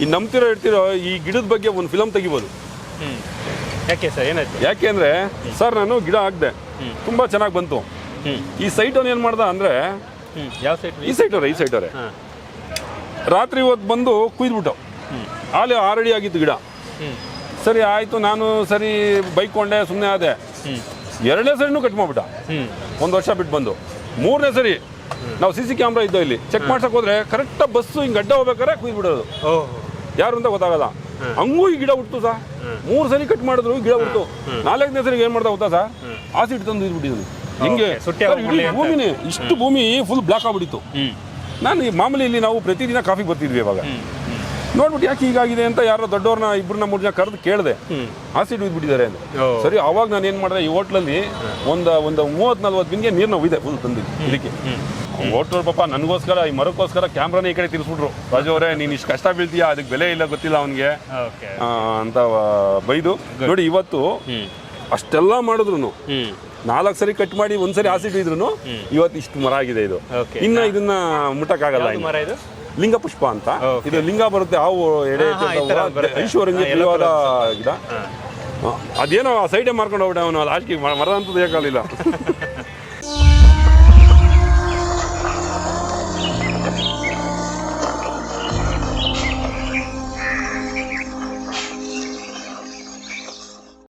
ಈ ನಂಬ್ತಿರೋ ಹೇಳ್ತಿರೋ ಈ ಗಿಡದ ಬಗ್ಗೆ ಒಂದು ಫಿಲಮ್ ತೆಗಿಬೋದು. ಹ್ಮ್. ಯಾಕೆ ಸರ್ ಏನಾಯ್ತು? ಯಾಕೆ ಅಂದರೆ ಸರ್ ನಾನು ಗಿಡ ಹಾಕ್ದೆ. ತುಂಬ ಚೆನ್ನಾಗಿ ಬಂತು. ಹ್ಮ್. ಈ ಸೈಟವ್ನು ಏನು ಮಾಡ್ದ ಅಂದರೆ ಹ್ಮ್. ಯಾವ ಸೈಟ್ ಈ ಸೈಟವ್ರೆ ಈ ಸೈಟ್ ಹಾಂ. ರಾತ್ರಿ ಹೊತ್ತು ಬಂದು ಕುಯ್ದುಬಿಟ್ಟು. ಅಲ್ಲಿ ಆಲ್ರೆಡಿ ಆಗಿತ್ತು ಗಿಡ. ಹ್ಮ್. ಸರಿ ಆಯಿತು ನಾನು ಸರಿ ಬೈಕೊಂಡೆ ಸುಮ್ಮನೆ ಆದೆ. ಹ್ಮ್. ಎರಡನೇ ಸರಿನೂ ಕಟ್ ಮಾಡ್ಬಿಟ್ಟ. ಹ್ಮ್. ಒಂದು ವರ್ಷ ಬಿಟ್ಟು ಬಂದು. ಮೂರನೇ ಸರಿ. ನಾವು ಸಿ ಸಿ ಕ್ಯಾಮ್ರಾ ಇದ್ದೋ ಇಲ್ಲಿ. ಚೆಕ್ ಮಾಡ್ಸಕ್ ಹೋದ್ರೆ ಕರೆಕ್ಟಾಗಿ ಬಸ್ಸು ಹಿಂಗೆ ಅಡ್ಡ ಹೋಗ್ಬೇಕಾರೆ ಕುಯ್ದ್ಬಿಡೋದು. ಓಹ್. ಯಾರು ಅಂತ ಗೊತ್ತಾಗಲ್ಲ. ಹಂಗೂ ಈ ಗಿಡ ಹುಟ್ಟು ಸಾ. ಮೂರು ಸರಿ ಕಟ್ ಮಾಡಿದ್ರು ಗಿಡ ಹುಟ್ಟು ನಾಲ್ಕನೇ ಸರಿ ಏನ್ ಮಾಡ್ತಾ ಗೊತ್ತಾ ಸಾ? ಆಸಿಡ್ ತಂದು ಇದ್ಬಿಟ್ಟಿದ್ದೀನಿ ಹಿಂಗೆ ಸರ್. ಭೂಮಿನೇ ಇಷ್ಟು ಭೂಮಿ ಫುಲ್ ಬ್ಲಾಕ್ ಆಗ್ಬಿಟ್ಟಿತ್ತು. ನಾನು ಈ ಮಾಮೂಲಿ ಇಲ್ಲಿ ನಾವು ಪ್ರತಿದಿನ ಕಾಫಿ ಬರ್ತಿದ್ವಿ ಇವಾಗ. ನೋಡ್ಬಿಟ್ಟು ಯಾಕೆ ಹೀಗಾಗಿದೆ ಅಂತ ಯಾರೋ ದೊಡ್ಡವ್ರನ್ನ ಇಬ್ಬರನ್ನ ಮೂರು ಜನ ಕರೆದು ಕೇಳಿದೆ. ಆಸಿಡ್ ಬಿಟ್ಟಿದ್ದಾರೆ ಅಂತ. ಸರಿ ಅವಾಗ ನಾನು ಏನು ಮಾಡಿದೆ ಈ ಹೋಟ್ಲಲ್ಲಿ ಒಂದು ಒಂದು ಮೂವತ್ತು ನಲ್ವತ್ತು ಬಿನ್ಗೆ ನೀರನ್ನ ಒಯ್ದೆ ಫುಲ್ ತಂದು ಇದಕ್ಕೆ ಹೋಟ್ಲವ್ರು ಪಾಪ ನನಗೋಸ್ಕರ ಈ ಮರಕ್ಕೋಸ್ಕರ ಕ್ಯಾಮ್ರಾನೇ ಈ ಕಡೆ ತಿರ್ಸ್ಬಿಟ್ರು. ರಾಜು ಅವರೇ ನೀನು ಇಷ್ಟು ಕಷ್ಟ ಬೀಳ್ತೀಯಾ? ಅದಕ್ಕೆ ಬೆಲೆ ಇಲ್ಲ ಗೊತ್ತಿಲ್ಲ ಅವನಿಗೆ. ಅಂತ ಬೈದು. ನೋಡಿ ಇವತ್ತು ಅಷ್ಟೆಲ್ಲ ಮಾಡಿದ್ರು ನಾಲ್ಕು ಸರಿ ಕಟ್ ಮಾಡಿ ಒಂದ್ಸರಿ ಆಸಿಡ್ ಇದ್ರು ಇವತ್ತು ಇಷ್ಟು ಮರ ಆಗಿದೆ ಇದು. ಇನ್ನ ಇದನ್ನ ಮುಟ್ಟಕ್ಕಾಗಲ್ಲ. ಮರ ಇದು? ಲಿಂಗ ಪುಷ್ಪ ಅಂತ. ಇದು ಲಿಂಗ ಬರುತ್ತೆ ಹಾವು ಎಡೆ ಐಶ್ವರ್ಯ ಗಿಡ. ಅದೇನೋ ಸೈಡೇ ಮಾರ್ಕೊಂಡು ಹೋಗ್ಬಿಟ್ಟೆ ಅವನು ಲಾಸ್ಟ್ಗೆ ಮರ ಅಂತ ಯಾಕಾಗಲಿಲ್ಲ